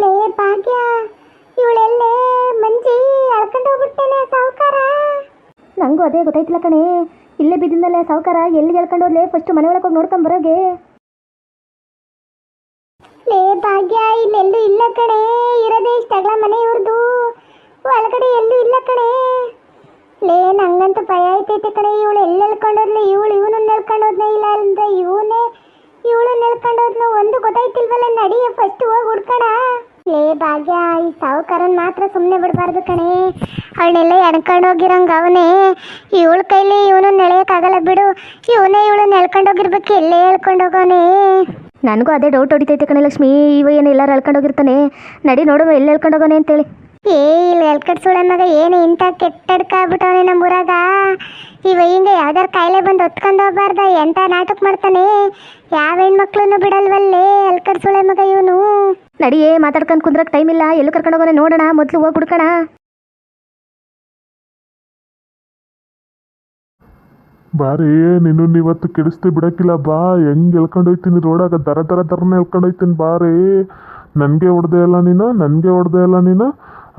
ಲೇ ಭಾಗ್ಯ, ಇವಳೆಲ್ಲೇ ಮಂಜಿ ಅಳ್ಕೊಂಡು ಹೋಗ್ಬಿಟ್ಟೇನೆ ಸಾವುಕಾರ. ನಂಗೂ ಅದೇ ಗೊತ್ತಾಯ್ತಿಲ್ಲ ಕಣೆ, ಇಲ್ಲೇ ಬಿದ್ದಿಂದಲೇ ಸಾವುಕಾರ ಎಲ್ಲಿಗೆ ಎಳ್ಕೊಂಡು ಫಸ್ಟ್ ಮನೆ ಒಳಗೆ ಹೋಗಿ ನೋಡ್ಕೊಂಡ್ ಬರೋಗೆ. ಲೇ ಭಾಗ್ಯ, ಇಲ್ಲೆಲ್ಲೂ ಇಲ್ಲ ಕಣೆ, ಇರೋದೇ ಇಷ್ಟಗಳ ಮನೆ ಇವ್ರದು. ಒಳಗಡೆ ಎಲ್ಲೂ ಇಲ್ಲ ಕಣೆ. ಲೇ ನಂಗಂತೂ ಭಯ ಆಯ್ತೈತೆ ಕಣೆ, ಇವಳು ಎಲ್ಲಿ ಎಳ್ಕೊಂಡೋದ್ಲೆ ಇವಳು ಇವನು ನೆಳ್ಕೊಂಡೋದ್ನ ಇಲ್ಲ ಅಂತ ಇವನೇ ನೆಳ್ಕೊಂಡೋದ್ನ ಒಂದು ಗೊತ್ತಾಯ್ತಿಲ್ವಲ್ಲ ನಡಿಯ ಫಸ್ಟ್ ಹೋಗಿ ಹುಡ್ಕಣ. ಲೇ ಭಾಗ್ಯ, ಈ ಸಾವುಕಾರನ್ ಮಾತ್ರ ಸುಮ್ಮನೆ ಬಿಡಬಾರ್ದು ಕಣೆ. ಅವಳನ್ನೆಲ್ಲ ಎಣ್ಕೊಂಡೋಗಿರಂಗ ಅವನೇ. ಇವಳ ಕೈಲಿ ಇವನು ನೆಳೆಯೋಕ್ಕಾಗಲ್ಲ ಬಿಡು. ಇವನೇ ಇವಳನ್ನ ಎಳ್ಕೊಂಡೋಗಿರ್ಬೇಕು ಎಲ್ಲೇ ಹೇಳ್ಕೊಂಡು ಹೋಗೋನೆ. ನನಗೂ ಅದೇ ಡೌಟ್ ಹೊಡಿತೈತೆ ಕಣೆ ಲಕ್ಷ್ಮಿ. ಇವ ಏನು ಎಲ್ಲರೂ ಎಳ್ಕೊಂಡೋಗಿರ್ತಾನೆ ನಡಿ ನೋಡುವ ಎಲ್ಲಿ ಹೇಳ್ಕೊಂಡೋಗೋಣ ಹೋಗೋನೆ ಅಂತೇಳಿ. ಏ ಇಲ್ಲಿ ಎಲ್ಕಡ್ ಮಗ ಏನು ಇಂಥ ಕೆಟ್ಟಡ್ಕ ನಮ್ಮ ಊರಾಗ? ಇವ ಹಿಂಗ ಯಾವ್ದಾರು ಕಾಯಿಲೆ ಬಂದು ಹೊತ್ಕೊಂಡು ಹೋಗ್ಬಾರ್ದ? ಎಂತ ನಾಟಕ ಮಾಡ್ತಾನೆ? ಯಾವ ಹೆಣ್ಮಕ್ಳನ್ನು ಬಿಡಲ್ವಲ್ಲೇ ಎಲ್ಕಡ್ ಸುಳೆ ಮಗ ಇವನು? ನಡಿಯೇ ಮಾತಾಡ್ಕೊಂಡು ಕುಂದ್ರಕ್ಕೆ ಟೈಮ್ ಇಲ್ಲ. ಎಲ್ಲೂ ಕರ್ಕೊಂಡು ಹೋಗೋಣ ನೋಡೋಣ ಮೊದಲು ಹೋಗಿ ಹುಡ್ಕೋಣ. ಬಾರಿ ನಿನ್ನ ಇವತ್ತು ಕೆಡಿಸ್ತಿ ಬಿಡಕ್ಕಿಲ್ಲ ಬಾ. ಹೆಂಗ್ ಎಳ್ಕೊಂಡು ಹೋಯ್ತೀನಿ ರೋಡಾಗ? ದರ ದರ ದರನೇ ಎಳ್ಕೊಂಡು ಹೋಯ್ತೀನಿ ಬಾರಿ. ನನಗೆ ಹೊಡೆದೆ ಇಲ್ಲ ನೀನು ನನಗೆ ಹೊಡೆದೆ ಅಲ್ಲ ನೀನು.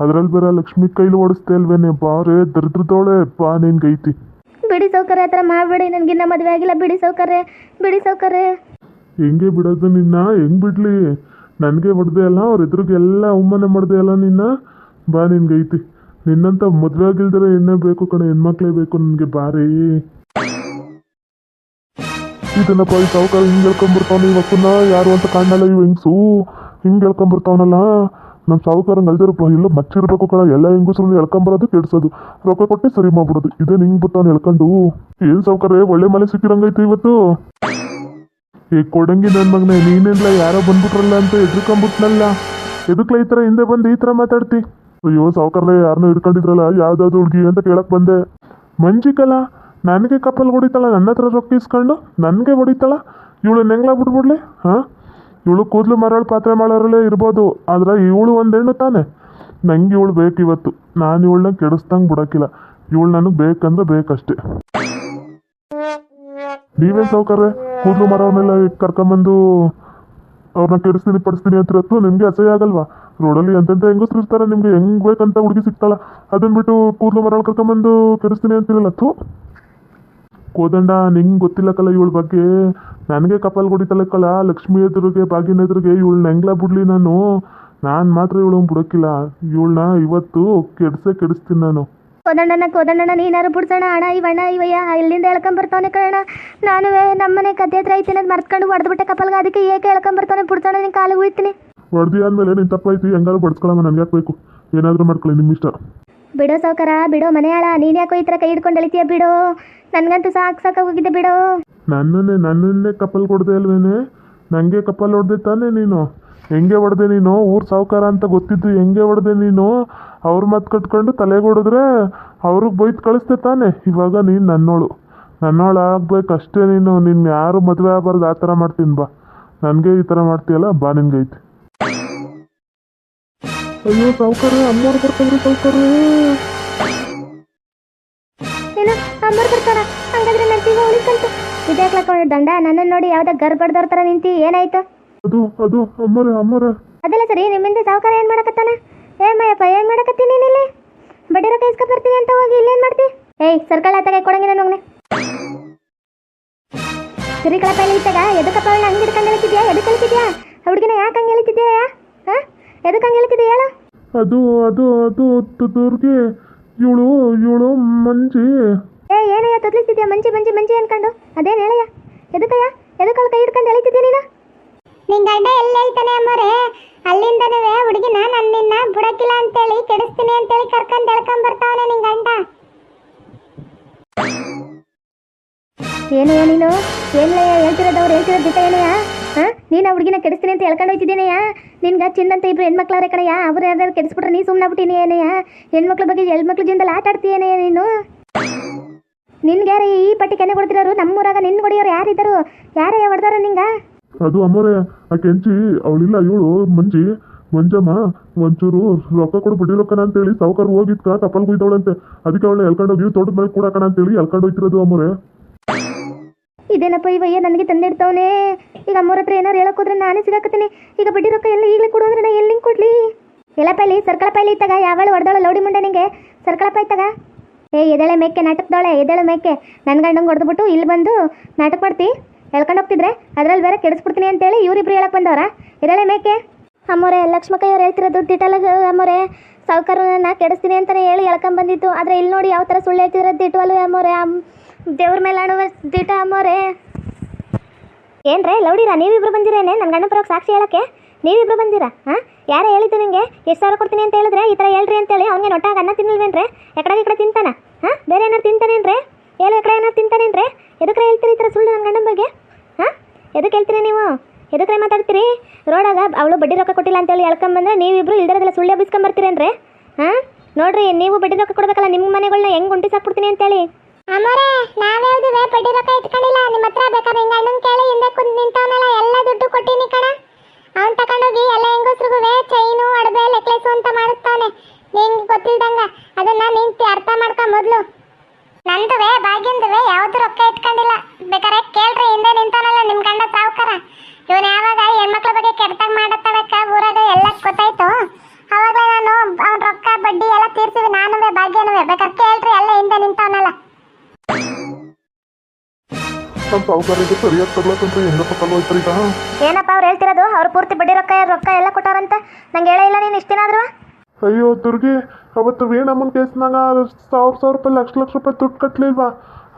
ಅದ್ರಲ್ಲಿ ಬರ ಲಕ್ಷ್ಮಿ ಕೈಲಿ ಓಡಿಸ್ತಾ ಅಲ್ವೇನೆ ಬಾರೇ ದರ್ದ್ರದೋಳೆ ಬಾ ನಿನ್ಗೈತಿ. ಬಿಡಿ ಸೌಕರ್ಯ ಆ ಥರ ಮಾಡಬೇಡಿ ನನಗಿನ್ನ ಮದುವೆ ಆಗಿಲ್ಲ ಬಿಡಿ ಸೌಕರ್ಯ ಬಿಡಿ ಸೌಕರ್ಯ. ಹೆಂಗೆ ಬಿಡೋದು ನಿನ್ನ? ಹೆಂಗ್ ಬಿಡ್ಲಿ? ನನಗೆ ಹೊಡೆದೆ ಅಲ್ಲ ಅವ್ರ ಎದುರಿಗೆಲ್ಲ ಅವಮಾನ ಮಾಡಿದೆ ಅಲ್ಲ ನಿನ್ನ? ಬಾ ನಿನ್ಗೈತಿ. ನಿನ್ನಂತ ಮದುವೆ ಆಗಿಲ್ದಿರ ಎಣ್ಣೆ ಬೇಕು ಕಣ ಹೆಣ್ಮಕ್ಳೇ ಬೇಕು ನನಗೆ ಬಾರಿ. ಇದನ್ನಪ್ಪ ಈ ಸಾವುಕಾರ ಹಿಂಗೆ ಹೇಳ್ಕೊಂಬರ್ತಾವನ ಇವಕ್ಕನ್ನ ಯಾರು ಅಂತ ಕಾಣಲ್ಲ ಇವ್ ಹೆಂಗ್ಸು? ಹಿಂಗೆ ಹೇಳ್ಕೊಂಬರ್ತಾವನಲ್ಲ ನಮ್ಮ ಸಾವುಕಾರಂಗೆ ಅಲ್ದಿರಪ್ಪ ಇಲ್ಲ ಮಚ್ಚಿರ್ಬೇಕು ಕಣ, ಎಲ್ಲ ಹೆಂಗಸರು ಎಳ್ಕೊಂಬರೋದು ಕೆಡ್ಸೋದು. ರೊಕ್ಕ ಕೊಟ್ಟೆ ಸರಿ ಮಾಡ್ಬಿಡೋದು. ಇದೇನು ಹಿಂಗೆ ಬರ್ತಾನೆ ಎಳ್ಕೊಂಡು. ಏನು ಸಾವುಕಾರ ಒಳ್ಳೆ ಮಲೆ ಸಿಕ್ಕಿರಂಗೈತೆ ಇವತ್ತು? ಏ, ಕೊಡಂಗಿ ನನ್ನ ಮಗನೇ, ನೀನಿಲ್ಲ ಯಾರೋ ಬಂದ್ಬಿಟ್ರಲ್ಲ ಅಂತ ಎದ್ರುಕೊಂಬಿಟ್ನಲ್ಲ ಎದಕ್ಲ ಈ ಥರ ಹಿಂದೆ ಬಂದು ಈ ಥರ ಮಾತಾಡ್ತಿ? ಅಯ್ಯೋ ಸಾವುಕಾರ್ಲೆ ಯಾರನ್ನೂ ಹಿಡ್ಕೊಂಡಿದ್ರಲ್ಲ, ಯಾವ್ದಾದ್ರು ಹುಡುಗಿ ಅಂತ ಕೇಳಕ್ ಬಂದೆ. ಮಂಜಿಕಲ್ಲ ನನಗೆ ಕಪ್ಪಲ್ ಹೊಡಿತಾಳ, ನನ್ನ ಹತ್ರ ರೊಕ್ಕ ಇಸ್ಕೊಂಡು, ನನಗೆ ಹೊಡಿತಾಳ? ಇವಳು ನೆಂಗ್ಲ ಬಿಟ್ಬಿಡ್ಲಿ, ಹಾಂ? ಇವಳು ಕೂದಲು ಮರಳು ಪಾತ್ರೆ ಮಾಡೋರಲ್ಲೇ ಇರ್ಬೋದು, ಆದ್ರೆ ಇವಳು ಒಂದೆಣ್ಣು ತಾನೆ. ನಂಗೆ ಇವಳು ಬೇಕು ಇವತ್ತು ನಾನು ಇವಳನ್ನ ಕೆಡಿಸ್ದಂಗೆ ಬಿಡೋಕ್ಕಿಲ್ಲ. ಇವಳು ನನಗೆ ಬೇಕಂದ್ರೆ ಬೇಕಷ್ಟೇ. ನೀವೇನು ಸೌಕರ್ಯ ಕೂದಲು ಮರವನ್ನೆಲ್ಲ ಕರ್ಕೊಂಬಂದು ಅವ್ರನ್ನ ಕೆಡಿಸ್ತೀನಿ, ಪಡಿಸ್ತೀನಿ ಅಂತಿರತ್ತು ನಿಮಗೆ ಅಸಹ್ಯ ಆಗಲ್ವಾ? ರೋಡಲ್ಲಿ ಎಂತೆಂಥ ಹೆಂಗಸ್ರು ಇರ್ತಾರೆ ನಿಮಗೆ? ಹೆಂಗ್ ಬೇಕಂತ ಹುಡುಗಿ ಸಿಗ್ತಾಳ? ಅದನ್ನ ಬಿಟ್ಟು ಕೂದಲು ಮರಳು ಕರ್ಕೊಂಬಂದು ಕೆಡಿಸ್ತೀನಿ ಅಂತಿರಲ್ಲ, ಥೂ. ಕೋದಂಡ ನಿಂಗೆ ಗೊತ್ತಿಲ್ಲಕಲ್ಲ ಇವಳ ಬಗ್ಗೆ? ನನಗೆ ಕಪಲ್ ಕಲ ಲಕ್ಷ್ಮಿ ಎದುರಿಗೆ ಬಾಗಿನ ಎದುರಿಗೆ ಇವಳನ್ನ ಹೆಂಗ್ಲ ಬಿಡ್ಲಿ ನಾನು. ನಾನು ಮಾತ್ರ ಇವಳು ಬಿಡೋಕ್ಕಿಲ್ಲ. ಇವಳನ್ನ ಇವತ್ತು ಕೆಡ್ಸೇ ಕೆಡಿಸ್ತೀನಿ ನಾನು. ಕೋದಂಡನ ಕೋದಂಡನ ನೀನಾರು ಬಿಡ್ಸೋಣ ಅಣ್ಣ ಇವಣ್ಣ ಇವಯ್ಯ ಇಲ್ಲಿಂದ ಹೇಳ್ಕೊಂಬರ್ತಾನೆ ಕಣ ನಾನು ನಮ್ಮನೆ ಕದ್ದೆ ಹತ್ರ ಐತಿ ಅನ್ನೋದು ಮರ್ತ್ಕೊಂಡು ಹೊಡೆದ್ಬಿಟ್ಟೆ ಕಪಲ್ಗೆ. ಅದಕ್ಕೆ ಏಕೆ ಹೇಳ್ಕೊಂಬರ್ತಾನೆ ಬಿಡ್ಸೋಣ ನಿನ್ನ ಕಾಲಿಗೆ ಉಳಿತೀನಿ ಹೊಡೆದಿ ಆದ್ಮೇಲೆ ನೀನು ತಪ್ಪೈತಿ ಹೆಂಗಾರು ಬಡ್ಸ್ಕೊಳಮ್ಮ ನನಗೆ ಯಾಕೆ ಬೇಕು? ಏನಾದರೂ ಮಾಡ್ಕೊಳ್ಳಿ ನಿಮ್ಮ ಇಷ್ಟ ಬಿಡೋ ಸೌಕರ ಬಿಡೋ ಮನೆಯಾಳ, ನೀನು ಯಾಕೋ ಈ ಥರ ಕೈ ಹಿಡ್ಕೊಂಡು ಅಳಿತೀಯ ಬಿಡೋ. ಸಾಕ್ ಸಾಕು ಸಾಕಾಗೋಗಿದೆ ಬಿಡೋ. ನನ್ನನ್ನೇ ನನ್ನನ್ನೇ ಕಪಲ್ ಕೊಡ್ದೆ ಅಲ್ವೇನೆ? ನನಗೆ ಕಪಲ್ ಹೊಡೆದೆ ತಾನೇ ನೀನು? ಹೆಂಗೆ ಹೊಡೆದೆ ನೀನು? ಊರು ಸಾವುಕಾರ ಅಂತ ಗೊತ್ತಿದ್ದು ಹೆಂಗೆ ಹೊಡೆದೆ ನೀನು? ಅವ್ರ ಮಾತು ಕಟ್ಕೊಂಡು ತಲೆಗೆ ಹೊಡೆದ್ರೆ ಅವ್ರಿಗೆ ಬೈದು ಕಳಿಸ್ದೆ ತಾನೇ? ಇವಾಗ ನೀನು ನನ್ನೋಳು. ನನ್ನೋಳು ಆಗ್ಬೇಕಷ್ಟೇ ನೀನು. ನಿನ್ನ ಯಾರು ಮದುವೆ ಆಗಬಾರ್ದು ಆ ಥರ ಮಾಡ್ತೀನಿ ಬಾ. ನನಗೆ ಈ ಥರ ಮಾಡ್ತೀಯಲ್ಲ? ಬಾ ನಿನ್ಗೈತಿ. ಅಯ್ಯೋ ಸಾವುಕಾರ ಅಮ್ಮವ್ರು ಬರ್ತಾವ್ರಿ ಸಾವುಕಾರ. ಏನು? ಅಮ್ಮರು ಬರ್ತಾರ? ಹಂಗಾದ್ರೆ ನನ್ನ ಜೀವ ಉಳಿಕಂತು ಇದಾಕ್ಲಕೊಂಡು ದಂಡ ನನ್ನನ್ನು ನೋಡಿ ಯಾವ್ದ ಗರ್ ಬಡ್ದವ್ರ ಥರ ನಿಂತಿ ಏನಾಯ್ತು? ಅದು ಅದು ಅಮ್ಮರೇ ಅಮ್ಮರೇ. ಅದೆಲ್ಲ ಸರಿ ನಿಮ್ಮಿಂದ ಸಾವುಕಾರ ಏನು ಮಾಡಕತ್ತಾನ? ಏ ಮಯಪ್ಪ ಏನು ಮಾಡಕತ್ತೀನಿ ನೀನಿಲ್ಲಿ ಬಡ್ಡಿ ರೊಕ್ಕ ಇಸ್ಕೊ ಬರ್ತೀನಿ ಅಂತ ಹೋಗಿ ಇಲ್ಲೇನ್ ಮಾಡ್ತಿ? ಏಯ್ ಸರ್ಕಲ್ ಆತಾಗ ಕೊಡಂಗಿಲ್ಲ ನೋಗ್ನೆ ಸರಿ ಕಳಪ ಇತ್ತಾಗ ಎದಕ್ಕಪ್ಪ ಅವಳು ಹಂಗೆ ಹಿಡ್ಕೊಂಡು ಹೇಳ್ತಿದ್ಯಾ ಎದಕ್ಕೆ ಎಳಿತಿದ್ಯಾ? ಹುಡುಗಿನ ಯಾಕೆ ಹಂಗೆ ಎಳಿತಿದ್ಯಾ ಹಾಂ ಎದಕ್ಕೆ ಹಂಗೆ ಹೇಳ್ತಿದ್ಯಾ ಹೇಳು? ಅದು ಅದು ಅದು ದುರ್ಗೆ ಇವಳು ಇವಳು ಮಂಜಿ. ಏ ಏನಯ್ಯ ತೊದ್ಲಿಸ್ತಿದ್ಯಾ? ಮಂಜಿ ಮಂಜಿ ಮಂಜಿ ಅನ್ಕೊಂಡು. ಅದೇನು ಹೇಳಯ್ಯ? ಎದಕ್ಕಯ್ಯ? ಎದಕ್ಕೆ ಅವಳು ಕೈ ಹಿಡ್ಕೊಂಡು ಎಳಿತಿದ್ಯಾ ನೀನು? ನಿನ್ ಗಂಡ ಎಲ್ಲಿ ಹೇಳ್ತಾನೆ ಅಮ್ಮೋರೆ? ಅಲ್ಲಿಂದನೂ ಹುಡುಗಿನ ನನ್ನಿನ್ನ ಬುಡಕ್ಕಿಲ್ಲ ಅಂತೇಳಿ ಕೆಡಿಸ್ತೀನಿ ಅಂತೇಳಿ ಕರ್ಕೊಂಡು ಎಳ್ಕೊಂಡ್ ಬರ್ತಾವನೆ ನಿನ್ ಗಂಡ. ಏನಯ್ಯ ನೀನು? ಏನಯ್ಯ ಹೇಳ್ತಿರೋದವ್ರು ಹೇಳ್ತಿರೋದು ದಿಟ ಏನಯ್ಯ? ನೀನು ಹುಡುಗಿನ ಕೆಡಿಸ್ತೀನಿ ಅಂತ ಹೇಳ್ಕೊಂಡು ಹೋಯ್ತಿದ್ದೀನಯ್ಯ? ನಿನ್ಗೆ ಚಿನ್ನಂತ ಇಬ್ರು ಹೆಣ್ಮಕ್ಳಾರೆ ಕಣಯ್ಯ. ಅವ್ರು ಯಾರು ಕೆಡಿಸ್ಬಿಟ್ರೆ ನೀ ಸುಮ್ಮನೆ ಬಿಟ್ಟಿನಿ ಏನಯ್ಯ ಹೆಣ್ಮಕ್ಳ ಬಗ್ಗೆ ಹೆಣ್ಮಕ್ಳ ಜೀವನದಲ್ಲಿ ಆಟ ಆಡ್ತೀಯೇನಯ್ಯ ನೀನು? ನಿನ್ಗೆ ಯಾರು ಈ ಪಟ್ಟಿ ಕೆನೆ ಕೊಡ್ತಿರೋರು? ನಮ್ಮೂರಾಗ ನಿನ್ನ ಹೊಡಿಯೋರು ಯಾರಿದ್ದರು? ಯಾರಯ್ಯ ಹೊಡೆದಾರ ನಿಂಗೆ? ಅದು ಅಮ್ಮರೇ, ಆ ಕೆಂಚಿ, ಅವಳಿಲ್ಲ, ಇವಳು, ಮಂಜಿ, ಮಂಜಮ್ಮ ಒಂಚೂರು ರೊಕ್ಕ ಕೊಡು ಬಿಡಿ ರೊಕ್ಕನ ಅಂತೇಳಿ ಸಾವುಕಾರ ಹೋಗಿದ್ಕ ತಪ್ಪಲ್ ಕುಯ್ದವಳಂತೆ ಅದಕ್ಕೆ ಅವಳು ಎಳ್ಕೊಂಡೋಗಿ ತೋಟದ ಮೇಲೆ ಕೂಡಕಣ ಅಂತೇಳಿ ಎಳ್ಕೊಂಡು ಹೋಯ್ತಿರೋದು ಅಮ್ಮರೇ. ಇದೇನಪ್ಪ ಇವಯ್ಯ ನನಗೆ ತಂದಿಡ್ತಾವನೆ? ಈಗ ಅಮ್ಮವ್ರ ಹತ್ರ ಏನಾರು ಹೋದ್ರೆ ನಾನೇ ಸಿಗಾಕತ್ತೀನಿ. ಈಗ ಬಡ್ಡಿ ರೊಕ್ಕ ಎಲ್ಲ ಈಗಲೇ ಕೊಡು ಅಂದ್ರೆ ನಾ ಎಲ್ಲಿಂಗ್ ಕೊಡ್ಲಿ? ಎಲ್ಲ ಪೈಲಿ, ಸರ್ಕಳ ಪೈಲಿ ಇತ್ತಾಗ ಯಾವಳು ಹೊಡೆದಳು ಲೌಡಿ ಮುಂಡೆ ನಿಂಗೆ? ಸರ್ಕಳ ಪೈ ತಗ ಏ, ಎದಳೆ ಮೇಕೆ ನಾಟಕದವಳೆ ಎದಳೆ ಮೇಕೆ. ನನ್ನ ಗಂಡಂಗೆ ಹೊಡೆದ್ಬಿಟ್ಟು ಇಲ್ಲಿ ಬಂದು ನಾಟಕ ಮಾಡ್ತಿ. ಹೇಳ್ಕೊಂಡು ಹೋಗ್ತಿದ್ರೆ ಅದ್ರಲ್ಲಿ ಬೇರೆ ಕೆಡಿಸ್ಬಿಡ್ತೀನಿ ಅಂತೇಳಿ ಇವರಿಬ್ರು ಹೇಳಕ್ ಬಂದವರ. ಎದಳೆ ಮೇಕೆ? ಅಮ್ಮೋರೆ ಲಕ್ಷ್ಮಕ್ಕ ಅವ್ರು ಹೇಳ್ತಿರೋದು ದಿಟಲ ಅಮ್ಮೋರೆ. ಸಾವುಕಾರನ ಕೆಡಿಸ್ತೀನಿ ಅಂತಲೇ ಹೇಳಿ ಹೇಳ್ಕೊಂಬಂದಿತ್ತು ಬಂದಿತ್ತು. ಆದರೆ ಇಲ್ಲಿ ನೋಡಿ ಯಾವ ಥರ ಸುಳ್ಳು ಹೇಳ್ತಿದ್ರೆ ದಿಟವಲ್ಲ ಅಮ್ಮೋರೆ. ಅಮ್ ದೇವ್ರ ಮೇಲೆ ಆಡುವ ದಿಟ ಅಮ್ಮೋರೆ ಏನ್ರೇ, ಲೌಡಿರಾ, ನೀವಿಬ್ರು ಬಂದಿರೇನೆ? ನನ್ನ ಗಂಡನ ಪರವಾಗಿ ಸಾಕ್ಷಿ ಹೇಳಕ್ಕೆ? ನೀವಿಬ್ರು ಬಂದಿರಾ? ಹಾಂ? ಯಾರೇ ಹೇಳಿದ್ದು ನಿಮಗೆ ಎಷ್ಟು ಸಾವಿರ ಕೊಡ್ತೀನಿ ಅಂತ ಹೇಳಿದ್ರೆ ಈ ಥರ ಹೇಳ್ರಿ ಅಂತೇಳಿ ಅವ್ನಿಗೆ ನೊಟ್ಟಾಗ ಅನ್ನ ತಿನ್ನಲ್ವೇನ್ರೆ? ಎಕಡೆ ಈ ಕಡೆ ತಿಂತಾನ? ಹಾಂ? ಬೇರೆ ಏನಾರು ತಿಂತಾನೇನ್ರೆ? ಏನು ಎಕಡೆ ಏನಾರು ತಿಂತಾನೇನ್ರೆ? ಎದಕ್ಕೆ ಹೇಳ್ತೀರಿ ಈ ಥರ ಸುಳ್ಳು ನನ್ನ ಗಂಡನ ಬಗ್ಗೆ? ಹಾಂ? ಎದಕ್ಕೆ ಹೇಳ್ತೀರಿ ನೀವು? ಎದಕ್ಕೆ ಮಾತಾಡ್ತೀರಿ? ರೋಡಾಗ ಅವಳು ಬಡ್ಡಿ ರೊಕ್ಕ ಕೊಟ್ಟಿಲ್ಲ ಅಂತೇಳಿ ಹೇಳ್ಕೊಂಬಂದ್ರೆ ನೀವಿಬ್ರು ಇಲ್ದಿರೋದೆಲ್ಲ ಸುಳ್ಳು ಎಬ್ಬಿಸ್ಕೊಂಬರ್ತೀರೇನ್ರೆ? ಹಾಂ? ನೋಡ್ರಿ, ನೀವು ಬಡ್ಡಿ ರೊಕ್ಕ ಕೊಡ್ಬೇಕಲ್ಲ, ನಿಮ್ಮ ಮನೆಗಳನ್ನ ಹೆಂಗೆ ಸಾಕ್ಬಿಡ್ತೀನಿ ಅಂತೇಳಿ? ಅಮ್ಮೋರೆ ನಾವ್ಯಾವ್ದು ಬಡ್ಡಿ ರೊಕ್ಕ ಇಟ್ಕೊಂಡಿಲ್ಲ. ನಿಮ್ಮ ಹತ್ರ ಬೇಕಾದ್ರೆ ಹಿಂಗ ಕೇಳಿ ಹಿಂದೆ ಕುಂದ್ ನಿಂತವನಲ್ಲ, ಎಲ್ಲ ದುಡ್ಡು ಕೊಟ್ಟಿನಿ ಕಣ. ಅವ್ನ್ ತಕೊಂಡೋಗಿ ಎಲ್ಲ ಹೆಂಗಸ್ರಿಗೂ ಚೈನು ಅಡಬೆ ನೆಕ್ಲೆಸು ಅಂತ ಮಾಡುತ್ತಾನೆ ನಿಂಗೆ ಗೊತ್ತಿಲ್ದಂಗ, ಅದನ್ನ ನೀನ್ ತಿ- ಅರ್ಥ ಮಾಡ್ಕ ಮೊದ್ಲು. ನಂದುವೆ ಭಾಗ್ಯಂದುವೆ ಯಾವ್ದು ರೊಕ್ಕ ಇಟ್ಕೊಂಡಿಲ್ಲ. ಬೇಕಾರೆ ಕೇಳ್ರಿ, ಹಿಂದೆ ನಿಂತವನಲ್ಲ, ನಿಮ್ ಗಂಡ ಸಾವುಕಾರ. ಇವನ್ ಯಾವಾಗ ಹೆಣ್ಮಕ್ಳ ಬಗ್ಗೆ ಕೆಡ್ತಾಗ ಮಾಡತ್ತಬೇಕ ಊರಾಗ ಎಲ್ಲ ಗೊತ್ತಾಯ್ತು. ಅವಾಗ ನಾನು ಅವ್ನ ರೊಕ್ಕ, ಬಡ್ಡಿ ಎಲ್ಲ ತೀರ್ಸಿವಿ ನಾನುವೆ ಭಾಗ್ಯನುವೆ ಬೇಕಾದ್ರೆ ಕೇಳ್ರಿ, ಎಲ್ಲ ಹಿಂದೆ ನಿಂತವನಲ್ಲ. ನಮ್ಮ ಸಾವುಕಾರಿಗೆ ಸರಿಯಾಗಿ ತಗ್ಲಕ್ಕಂತ ಹೆಂಗಪ್ಪ ಕಲ್ವೈತ್ರಿ ಈಗ? ಏನಪ್ಪ ಅವ್ರು ಹೇಳ್ತಿರೋದು? ಅವ್ರು ಪೂರ್ತಿ ಬಡ್ಡಿ ರೊಕ್ಕ ರೊಕ್ಕ ಎಲ್ಲ ಕೊಟ್ಟಾರಂತ ನಂಗೆ ಹೇಳೇ ಇಲ್ಲ ನೀನು ಇಷ್ಟೇನಾದ್ರು ಅಯ್ಯೋ ದುರ್ಗಿ ಅವತ್ತು ವೇಣಮ್ಮನ ಕೇಸ್ನಾಗ ಸಾವಿರ ಸಾವಿರ ರೂಪಾಯಿ ಲಕ್ಷ ಲಕ್ಷ ರೂಪಾಯಿ ದುಡ್ಡು ಕಟ್ಟಲಿಲ್ವಾ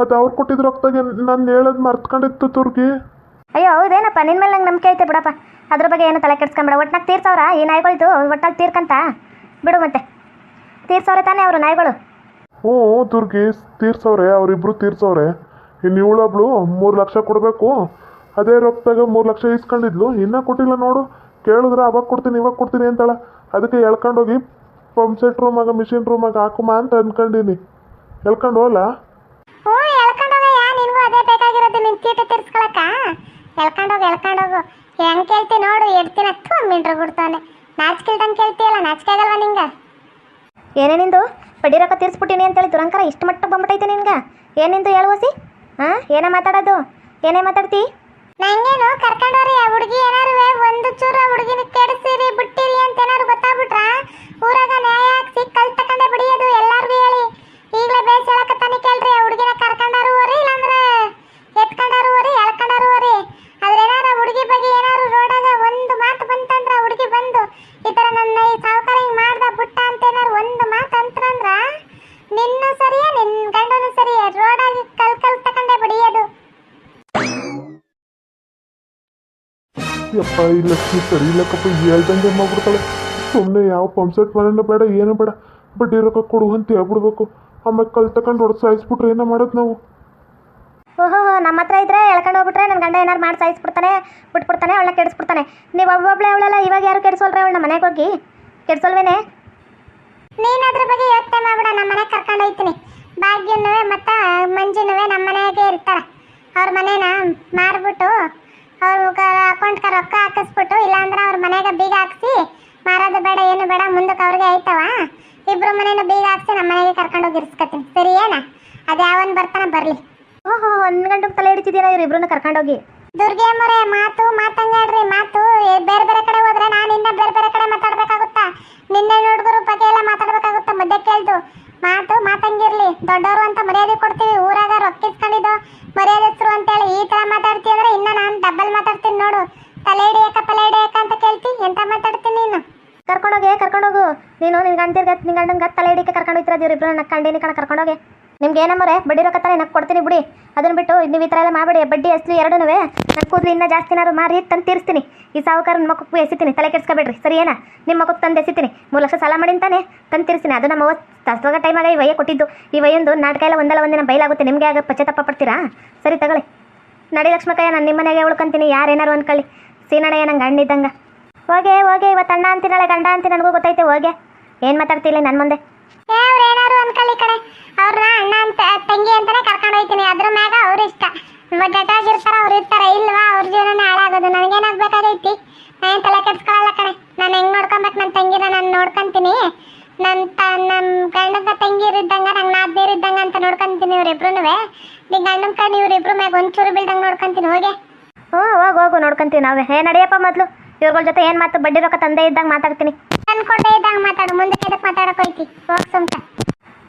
ಅದು ಅವ್ರು ಕೊಟ್ಟಿದ್ದ ರೊಕ್ಕದಾಗೆ ನಾನು ಹೇಳೋದು ಮರ್ತ್ಕೊಂಡಿತ್ತು ದುರ್ಗಿ. ಅಯ್ಯೋ ಹೌದೇನಪ್ಪ? ನಿನ್ನ ಮೇಲೆ ನಂಗೆ ನಂಬಿಕೆ ಐತೆ ಬಿಡಪ್ಪ. ಅದ್ರ ಬಗ್ಗೆ ಏನು ತಲೆ ಕೆಡ್ಸ್ಕೊಂಬೇಡ. ಒಟ್ನಾಗ ತೀರ್ಸವ್ರ? ಈ ನಾಯಿಗಳ್ದು ಒಟ್ಟಲ್ಲಿ ತೀರ್ಕಂತ? ಬಿಡು ಮತ್ತೆ. ತೀರ್ಸವ್ರೆ ತಾನೇ ಅವರು ನಾಯಿಗಳು? ಹ್ಞೂ ದುರ್ಗಿ ತೀರ್ಸವ್ರೆ ಅವರಿಬ್ರು ತೀರ್ಸವ್ರೆ. ಇನ್ನು ಇವಳೊಬ್ಳು ಮೂರು ಲಕ್ಷ ಕೊಡಬೇಕು. ಅದೇ ರೊಕ್ಕದಾಗ ಮೂರು ಲಕ್ಷ ಇಸ್ಕೊಂಡಿದ್ಲು. ಇನ್ನೂ ಕೊಟ್ಟಿಲ್ಲ ನೋಡು. ಕೇಳಿದ್ರೆ ಅವಾಗ ಕೊಡ್ತೀನಿ ಇವಾಗ ಕೊಡ್ತೀನಿ ಅಂತಾಳ. ಅದಕ್ಕೆ ಎಳ್ಕೊಂಡೋಗಿ ಪಂಪ್ ಸೆಟ್ ರೂಮಾಗ ಮಿಷಿನ್ ರೂಮಾಗ ಹಾಕುಮ ಅಂತ ಅನ್ಕೊಂಡಿನಿ. ಎಳ್ಕೊಂಡು ಹೋಗಲ್ಲ ಹ್ಞೂ ಎಳ್ಕೊಂಡೋಗಯ್ಯ ನಿನಗೂ ಅದೇ ಬೇಕಾಗಿರೋದು ನಿನ್ ಚೀಟಿ ತಿರ್ಸ್ಕೊಳಕ? ಎಳ್ಕೊಂಡೋಗು ಎಳ್ಕೊಂಡೋಗು ಹೆಂಗ್. ಕೇಳ್ತಿ ನೋಡು ಎಡ್ತಿನ ಥೂ ಮಿಂಡ್ರು ಬಿಡ್ತಾನೆ ನಾಚಿಕೆಲ್ದಂಗೆ ಕೇಳ್ತೀಯಲ್ಲ ನಾಚಿಕೆ ಆಗಲ್ವಾ ನಿಂಗ? ಏನೇ ನಿಂದು? ಬಡ್ಡಿ ರೊಕ್ಕ ತೀರ್ಸ್ಬಿಟ್ಟಿನಿ ಅಂತೇಳಿ ದುರಂಕಾರ ಇಷ್ಟು ಮಟ್ಟ ಬಂದ್ಬಿಟ್ಟೈತೆ ನಿನ್ಗೆ. ಏನಿಂದು ಹೇಳುವಸಿ ಹಾಂ? ಏನ ಮಾತಾಡೋದು? ಏನೇ ಮಾತಾಡ್ತಿ? ನಂಗೇನು, ಕರ್ಕೊಂಡೋರಿ, ಆ ಹುಡುಗಿ ಏನಾರು ಒಂದು ಚೂರು ಹುಡುಗಿನ ಕೆಡಿಸಿರಿ, ಬಿಟ್ಟಿರಿ ಅಂತ ಏನಾರು ಗೊತ್ತಾಗ್ಬಿಟ್ರ? ಊರಾಗ ನ್ಯಾಯ ಹಾಕ್ಸಿ ಕಲ್ ತಕೊಂಡೆ ಬಿಡಿಯೋದು ಎಲ್ಲಾರ್ಗು ಹೇಳಿ. ಈಗಲೇ ಬೇಸ್ ಹೇಳಕತ್ತಾನೆ ಕೇಳ್ರಿ, ಆ ಹುಡುಗಿನ ಕರ್ಕೊಂಡಾರು ಹೋರಿ, ಇಲ್ಲಾಂದ್ರೆ ಈ ಲಕ್ಷ್ಮಿ ಸರಿ ಇಲ್ಲಕ್ಕಪ್ಪ ಹೇಳ್ದಂಗೆ ಮಾಡ್ಬಿಡ್ತಾಳೆ. ಸುಮ್ಮನೆ ಯಾವ ಪಂಪ್ ಸೆಟ್ ಮನೆನೂ ಬೇಡ ಏನೂ ಬೇಡ. ಬಡ್ಡಿ ರೊಕ್ಕ ಕೊಡು ಅಂತ ಹೇಳ್ಬಿಡ್ಬೇಕು. ಆಮೇಲೆ ಕಲ್ ತಗೊಂಡು ಹೊಡೆದು ಸಾಯಿಸ್ಬಿಟ್ರೆ ಏನೋ ಮಾಡೋದು ನಾವು? ಓಹೋ ನಮ್ಮ ಹತ್ರ ಇದ್ರೆ ಎಳ್ಕೊಂಡು ಹೋಗ್ಬಿಟ್ರೆ ನನ್ನ ಗಂಡ ಏನಾರು ಮಾಡಿ ಸಾಯಿಸ್ಬಿಡ್ತಾನೆ ಬಿಟ್ಬಿಡ್ತಾನೆ ಅವಳನ್ನ ಕೆಡಿಸ್ಬಿಡ್ತಾನೆ. ನೀವು ಒಬ್ಬೊಬ್ಳೆ ಅವಳೆಲ್ಲ ಇವಾಗ ಯಾರು ಕೆಡಿಸೋಲ್ರೆ ಅವಳನ್ನ ಮನೆಗೆ ಹೋಗಿ? ಕೆಡಿಸೋಲ್ವೇನೆ? ನೀನು ಅದ್ರ ಬಗ್ಗೆ ಯೋಚನೆ ಮಾಡ್ಬಿಡ ನಮ್ಮ ಮನೆಗೆ ಕರ್ಕೊಂಡು ಹೋಯ್ತೀನಿ. ಭಾಗ್ಯನೂ ಮತ್ತು ಮಂಜಿನೂ ನಮ್ಮ ಮನೆಯಾಗೆ ಇರ್ತಾರೆ. ಅವ್ರ ಮನೇನ ಮಾರ್ಬಿಟ್ಟು ಅವ್ರ ಅಕೌಂಟ್ಗೆ ರೊಕ್ಕ ಹಾಕಿಸ್ಬಿಟ್ಟು ಇಲ್ಲಾಂದ್ರೆ ಅವ್ರ ಮನೆಗೆ ಬೀಗ ಹಾಕ್ಸಿ ಮಾರೋದು ಬೇಡ ಏನು ಬೇಡ ಮುಂದಕ್ಕೆ ಅವ್ರಿಗೆ ಐತವ? ಇಬ್ರು ಮನೇನು ಬೀಗ ಹಾಕ್ಸಿ ನಮ್ಮ ಮನೆಗೆ ಕರ್ಕೊಂಡು ಹೋಗಿ ಇರ್ಸ್ಕೊತೀನಿ ಸರಿ ಏನ ಅದು ಯಾವನ್ ಬರ್ತಾನ ಬರ್ಲಿ. ಓಹೋ ಒಂದು ಗಂಟೆಗೆ ತಲೆ ಹಿಡಿತಿದ್ದೀರಾ ಇವ್ರು ಇಬ್ರನ್ನ ಕರ್ಕೊಂಡೋಗಿ? ದುರ್ಗೆ ಮೊರೆ ಮಾತು ಮಾತಂಗಾಡ್ರಿ ಮಾತು. ಏ, ಬೇರೆ ಬೇರೆ ಕಡೆ ಹೋದ್ರೆ ನಾನು ಇನ್ನ ಬೇರೆ ಬೇರೆ ಕಡೆ ಮಾತಾಡ್ಬೇಕಾಗುತ್ತಾ? ನಿನ್ನೆ ಹುಡುಗರು ಬಗ್ಗೆ ಎಲ್ಲ ಮಾತಾಡ್ಬೇಕಾಗುತ್ತಾ? ಮಧ್ಯ ಕೇಳ್ದು. ಮಾತು ಮಾತಂಗಿರ್ಲಿ. ದೊಡ್ಡವರು ಅಂತ ಮರ್ಯಾದೆ ಕೊಡ್ತೀವಿ. ಊರಾಗ ರೊಕ್ಕ ಇಸ್ಕೊಂಡಿದ್ದು ಮರ್ಯಾದೆ ಹೆಸರು ಅಂತೇಳಿ ಈ ತರ ಮಾತಾಡ್ತೀವಿ ಅಂದ್ರೆ ಇನ್ನ ನಾನು ಡಬಲ್ ಮಾತಾಡ್ತೀನಿ ನೋಡು. ತಲೆ ಹಿಡಿಯಕ ತಲೆ ಹಿಡಿಯಕ ಅಂತ ಕೇಳ್ತಿ, ಎಂತ ಮಾತಾಡ್ತೀನಿ ನೀನು? ಕರ್ಕೊಂಡೋಗಿ, ಕರ್ಕೊಂಡೋಗು. ನೀನು ನಿನ್ನ ಗಂಟಿರ್ಗ ನಿನ್ನ ಗತ್ ತಲೆ ಹಿಡಿಕೆ ಕರ್ಕೊಂಡು ಹೋಗ್ತಿರೋದು ಇವ್ರಿಬ್ರು ನನ್ನ ಕಂಡೀನಿ ಕಣ ಕರ್ಕೊಂಡೋಗಿ. ನಿಮ್ಗೆ ಏನಮ್ಮರೆ ಬಡ್ಡಿ ರೊಕ್ಕ ತಾನೆ ಕೊಡ್ತೀನಿ ಬಿಡಿ. ಅದನ್ನ ಬಿಟ್ಟು ನೀವು ಈ ಥರ ಎಲ್ಲ ಮಾಡಬೇಡಿ. ಬಡ್ಡಿ ಅಸಲು ಎರಡೂ ನನ್ನ ಕೂದಲು ಇನ್ನೂ ಜಾಸ್ತಿನಾರು ಮಾರಿ ತಂದು ತೀರಿಸ್ತೀನಿ. ಈ ಸಾವುಕಾರ ಮಕ್ಕಳು ಎಸಿತೀನಿ. ತಲೆ ಕೆಡ್ಸ್ಕೊಬೇಡ್ರಿ. ಸರಿ ಏನಾ? ನಿಮ್ಮ ಮಕ್ಕಳು ತಂದು ಎಸಿತೀನಿ. ಮೂರು ಲಕ್ಷ ಸಾಲ ಮಾಡಿ ಅಂತಾನೆ ತಂದು ತೀರಿಸ್ತೀನಿ. ಅದು ನಮ್ಮ ತಸ್ವಾಗ ಟೈಮಾಗ ಈ ವಯ್ಯ ಕೊಟ್ಟಿದ್ದು. ಈ ವಯ್ಯೊಂದು ನಾಟಕ ಎಲ್ಲ ಒಂದಲ್ಲ ಒಂದಿನ ಬೈಲಾಗುತ್ತೆ. ನಿಮಗೆ ಆಗ ಪಶ್ಚಾತ್ತಾಪ ಪಡ್ತೀರಾ? ಸರಿ ತಗೊಳ್ಳಿ. ನಡಿ ಲಕ್ಷ್ಮಕ್ಕಯ್ಯ ನಾನು ನಿಮ್ಮ ಮನೆಗೆ ಉಳ್ಕೊಂತೀನಿ. ಯಾರೇನಾರು ಅನ್ಕೊಳ್ಳಿ. ಸೀನಣ್ಣಯ್ಯ ನಂಗೆ ಅಣ್ಣಿದ್ದಂಗೆ. ಹೋಗೇ ಹೋಗೇ. ಇವತ್ತು ಅಣ್ಣ ಅಂತೀನಾಳೆ ಗಂಡ ಅಂತ, ನನಗೂ ಗೊತ್ತೈತೆ. ಹೋಗೆ. ಏನು ಮಾತಾಡ್ತಿಲ್ಲ ನನ್ನ ಮುಂದೆ? ಏನಾರು ಅದ್ರ ಮ್ಯಾಗ ಅವ್ರ ಇಷ್ಟ. ಜಟಾಗಿರ್ತಾರ ಅವ್ರು ಇರ್ತಾರ. ಇಲ್ವಾ ಅವ್ರ ಜೀವನ ಹಾಳಾಗೋದು. ನನಗೇನಾಗ್ಬೇಕಾಗೈತಿ ನಾನು ತಲೆ ಕೆಡ್ಸ್ಕೊಳಲ್ಲ ಕಣೆ. ನಾನು ಹೆಂಗ್ ನೋಡ್ಕೊಬೇಕು ನನ್ನ ತಂಗಿನ? ನಾನು ನೋಡ್ಕೊಂತೀನಿ. ನನ್ನ ತ ನಮ್ಮ ಗಂಡನ ತಂಗಿರು ಇದ್ದಂಗ ನಂಗೆ ನಾದ್ನೀರು ಇದ್ದಂಗ ಅಂತ ನೋಡ್ಕೊಂತೀನಿ ಇವ್ರಿಬ್ರು ನೀ ಗಂಡನ ಕಣ್ಣು ಇವ್ರಿಬ್ರು ಮ್ಯಾಗ ಒಂಚೂರು ಬೀಳ್ದಂಗೆ ನೋಡ್ಕೊಂತೀನಿ. ಹೋಗಿ. ಹ್ಞೂ ಹೋಗಿ ಹೋಗು ನೋಡ್ಕೊಂತೀವಿ ನಾವೇ. ಏ ನಡೆಯಪ್ಪ ಮೊದಲು. ಇವ್ರಗಳ ಜೊತೆ ಏನು ಮಾತು? ಬಡ್ಡಿ ರೊಕ್ಕ ತಂದೆ ಇದ್ದಂಗೆ ಮಾತಾಡ್ತೀನಿ. ಅನ್ಕೊಂಡೇ ಇದ್ದಂಗೆ ಮಾತಾಡು. ಮುಂದಕ್ಕೆ ಎದಕ್ಕೆ ಮಾತಾಡೋಕೆ ಹೋಯ್ತಿ? ಹೋಗಿ ಸುಮ್ಕ.